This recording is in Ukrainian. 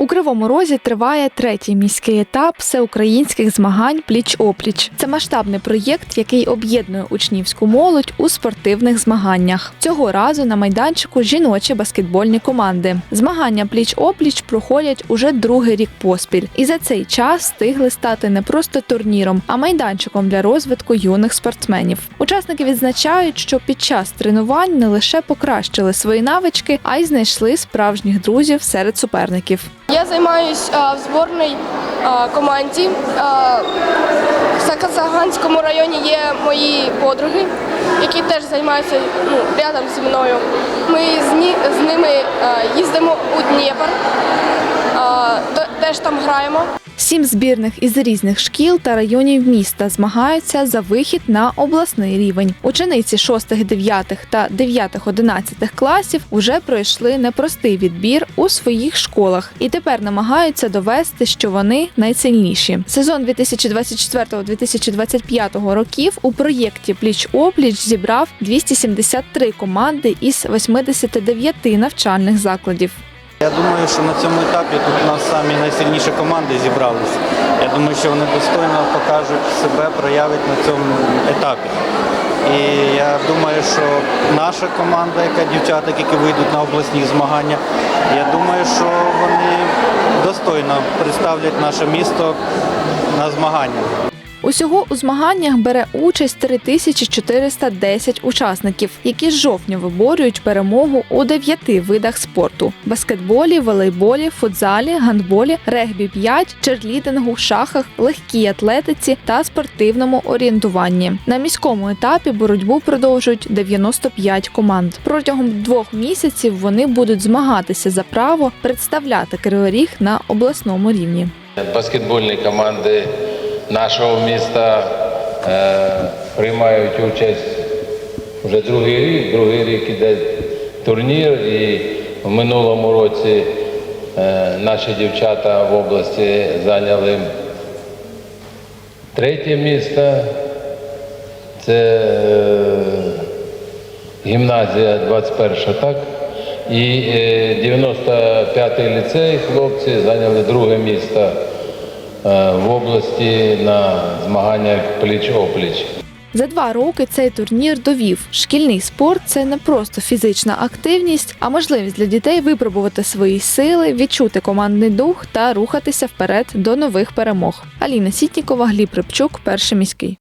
У Кривому Розі триває третій міський етап всеукраїнських змагань пліч-опліч. Це масштабний проєкт, який об'єднує учнівську молодь у спортивних змаганнях. Цього разу на майданчику жіночі баскетбольні команди. Змагання пліч-опліч проходять уже другий рік поспіль, і за цей час встигли стати не просто турніром, а майданчиком для розвитку юних спортсменів. Учасники відзначають, що під час тренувань не лише покращили свої навички, а й знайшли справжніх друзів серед суперників. Я займаюсь а, в зборній а, команді. А, в Сакасаганському районі є мої подруги, які теж займаються ну, рядом зі мною. Ми з, ними їздимо у Дніпр, теж там граємо. Сім збірних із різних шкіл та районів міста змагаються за вихід на обласний рівень. Учениці 6, 9 та 9, 11 класів вже пройшли непростий відбір у своїх школах і тепер намагаються довести, що вони найсильніші. Сезон 2024-2025 років у проєкті Пліч опліч зібрав 273 команди із 89 навчальних закладів. Я думаю, що на цьому етапі тут у нас самі найсильніші команди зібралися. Я думаю, що вони достойно покажуть себе, проявять на цьому етапі. І я думаю, що наша команда, яка дівчата, які вийдуть на обласні змагання, я думаю, що вони достойно представлять наше місто на змаганнях. Усього у змаганнях бере участь 3410 учасників, які з жовтня виборюють перемогу у дев'яти видах спорту: баскетболі, волейболі, футзалі, гандболі, регбі 5, черлідингу, шахах, легкій атлетиці та спортивному орієнтуванні. На міському етапі боротьбу продовжують 95 команд. Протягом двох місяців вони будуть змагатися за право представляти Кривий Ріг на обласному рівні. Баскетбольні команди нашого міста е, приймають участь вже другий рік. Другий рік іде турнір, і в минулому році е, наші дівчата в області зайняли третє місце. Це е, гімназія 21, так? І е, 95-й ліцей хлопці зайняли друге місце в області на змаганнях пліч-опліч. За два роки цей турнір довів, шкільний спорт це не просто фізична активність, а можливість для дітей випробувати свої сили, відчути командний дух та рухатися вперед до нових перемог. Аліна Сітнікова, Гліб Рибчук, перший міський.